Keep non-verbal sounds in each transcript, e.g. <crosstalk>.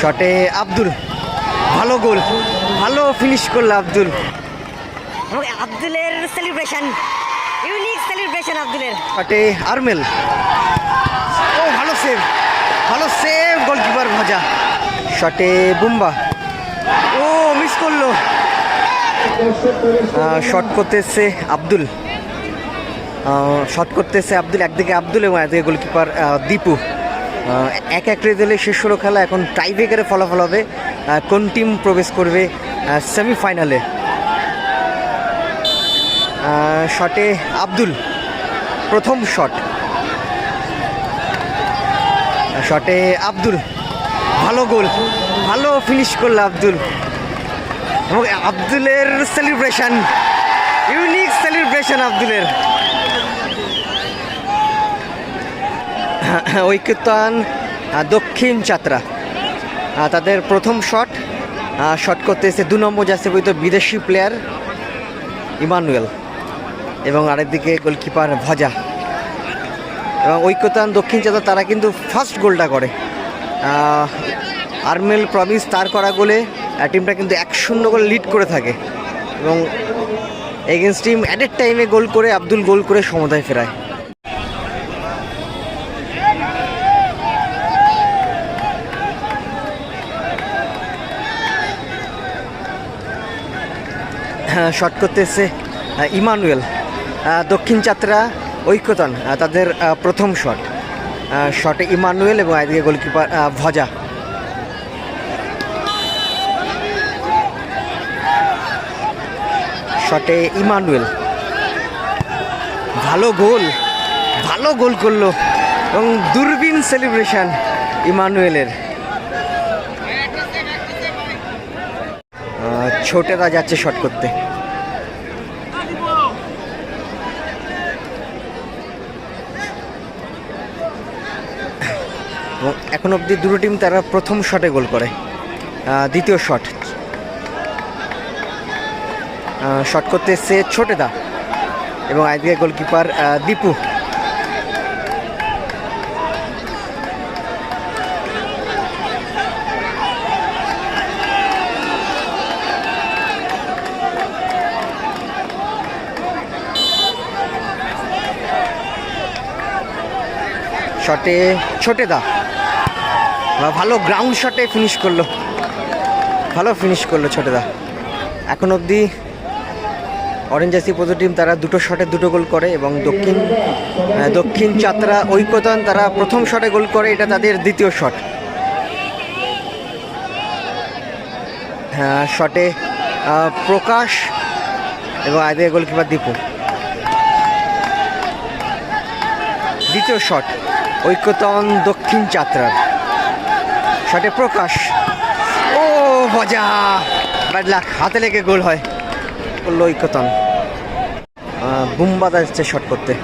শটে আব্দুল। ভালো গোল ভালো ফিনিশ করল আব্দুল। আব্দুলের সেলিব্রেশন ইউনিক সেলিব্রেশন আব্দুলের। শটে আরমেল। ও ভালো সেভ ভালো সেভ গোলকিপার ভাজা। শটে বুম্বা। ও মিস করল। শট করতে এসছে আব্দুল। শট করতে এসছে আব্দুল একদিকে আব্দুল এবং একদিকে গোলকিপার দীপু। এক এক রেজাল্টে শেষ হলো খেলা, এখন টাইব্রেকারে ফলাফল হবে। কোন টিম প্রবেশ করবে সেমিফাইনালে শটে আব্দুল, প্রথম শট শটে আব্দুল, ভালো গোল, ভালো ফিনিশ করল আব্দুল। এবং আব্দুলের সেলিব্রেশন ইউনিক সেলিব্রেশন আব্দুলের। <laughs> ঐক্যতান দক্ষিণ চাত্রা তাদের প্রথম শট শট করতে এসে দু নম্বর যাচ্ছে বইতো বিদেশি প্লেয়ার ইমানুয়েল এবং আরেকদিকে গোলকিপার ভজা। এবং ঐক্যতান, দক্ষিণ চাঁদা তারা কিন্তু ফার্স্ট গোলটা করে। আরমেল প্রমিস তার করা গোলে টিমটা কিন্তু এক শূন্য গোলে লিড করে থাকে। এবং এগেনস্ট টিম অ্যাডের টাইমে গোল করে, আব্দুল গোল করে সমতায় ফেরায়। শট করতে এসছে আহ, ইমানুয়েল। দক্ষিণ যাত্রা ঐক্যতন তাদের প্রথম শট শটে ইমানুয়েল এবং একদিকে গোলকিপার ভজা। শটে ইমানুয়েল। ভালো গোল ভালো গোল করল এবং দূরবীন সেলিব্রেশন ইমানুয়েলের। ছোটেরা যাচ্ছে শট করতে। এবং এখন অবধি দুটো টিম তারা প্রথম শটে গোল করে। দ্বিতীয় শট শট করতে এসছে ছোটেদা এবং একদিকে গোলকিপার দীপু। শটে ছোটেদা আহ, ভালো গ্রাউন্ড শটে ফিনিশ করল। ভালো ফিনিশ করল ছোটেদা এখন অবধি অরেঞ্জ টিম তারা দুটো শটে দুটো গোল করে এবং দক্ষিণ দক্ষিণ চাত্রা ঐক্যতান তারা প্রথম শটে গোল করে এটা তাদের দ্বিতীয় শট হ্যাঁ শটে প্রকাশ এবং আগে গোলকিপার দীপু। দ্বিতীয় শট, ঐক্যতন দক্ষিণ যাত্রার। শটে প্রকাশ। ও, মজা! ব্যাড হাতে লেগে গোল হয়। করল ঐক্যতন। বুম্বা যাচ্ছে শট করতে।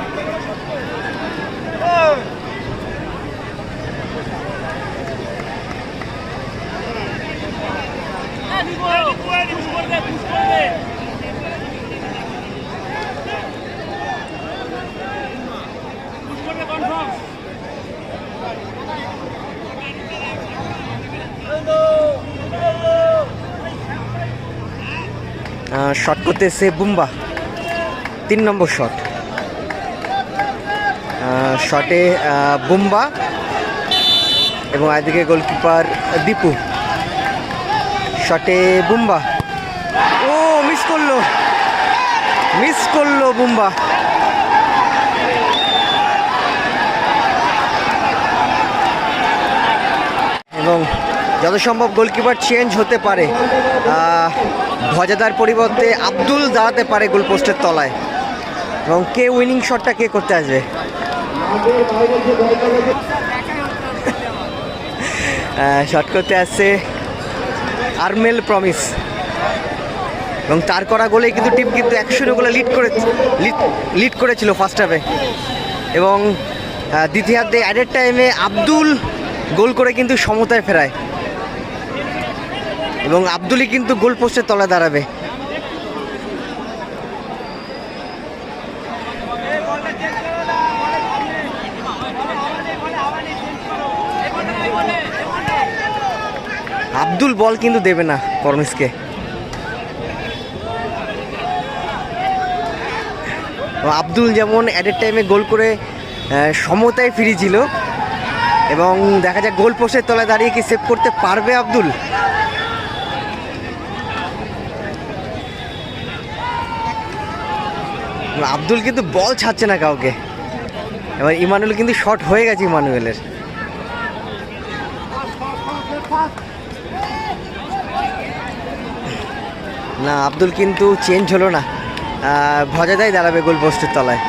শট করতে এসে বুম্বা। তিন নম্বর শট শটে বুম্বা এবং একদিকে গোলকিপার দীপু। শটে বুম্বা। ও মিস করল। মিস করল বুম্বা। এবং যত সম্ভব গোলকিপার চেঞ্জ হতে পারে ভজাদার পরিবর্তে আব্দুল দাঁড়াতে পারে গোলপোস্টের তলায়। এবং কে উইনিং শটটা কে করতে আসবে? শট করতে আসছে আরমেল প্রমিস। এবং তার করা গোলে কিন্তু টিম কিন্তু একশো গোলে লিড করে লিড করেছিল ফার্স্ট হাফে এবং দ্বিতীয়ার্ধে অ্যাডের টাইমে আব্দুল গোল করে কিন্তু সমতায় ফেরায়। এবং আব্দুলই কিন্তু গোল পোস্টের তলায় দাঁড়াবে। আব্দুল বল কিন্তু দেবে না পরমেশকে। আব্দুল যেমন অ্যাডের টাইমে গোল করে সমতায় ফিরেছিল, এবং দেখা যায় গোল পোস্টের তলায় দাঁড়িয়ে কি সেভ করতে পারবে আব্দুল। আব্দুল কিন্তু বল ছাড়ছে না কাউকে। এবার ইমানুয়েল কিন্তু শট হয়ে গেছে ইমানুয়েলের। না, আব্দুল কিন্তু চেঞ্জ হলো না। ভজাদাই দাঁড়াবে গোল পোস্টের তলায়।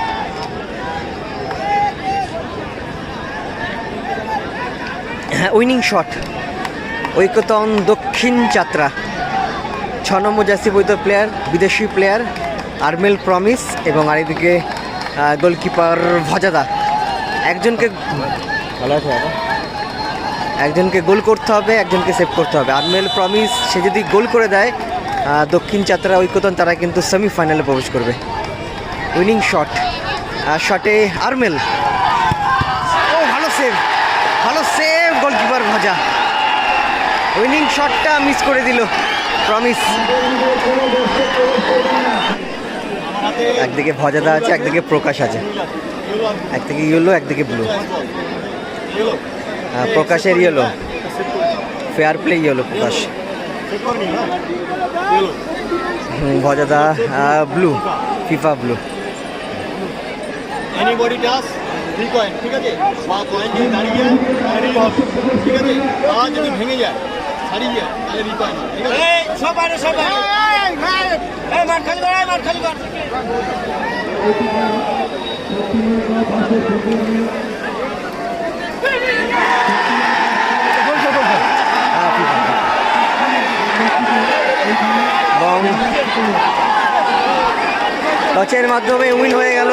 হ্যাঁ উইনিং শট। ঐকতন দক্ষিণ যাত্রা ছ নম্বর জার্সি বৈধ প্লেয়ার বিদেশি প্লেয়ার আরমেল প্রমিস এবং আরেকদিকে গোলকিপার ভজাদা। একজনকে ভালো আছে একজনকে গোল করতে হবে একজনকে সেভ করতে হবে। আরমেল প্রমিস সে যদি গোল করে দেয় দক্ষিণ যাত্রা ঐকতন তারা কিন্তু সেমিফাইনালে প্রবেশ করবে। Winning shot. শটে আরমেল। ও ভালো সেভ। ভালো সেভ গোলকিপার ভজা। উইনিং শটটা মিস করে দিল প্রমিস। একদিকে ভজাদা আছে একদিকে প্রকাশ আছে। একদিকে ইয়েলো একদিকে ব্লু প্রকাশের yellow fair play yellow Prakash. ভজাদা blue FIFA blue anybody toss three coin ঠিক আছে? বা কয়েন যদি দাঁড়িয়ে যায় তাহলে রি হবে ঠিক আছে? আর যদি ভেঙে যায় ছাড়িয়ে তাহলে রি ঠিক আছে? সব বাইরে টচের মাধ্যমে উইন হয়ে গেল।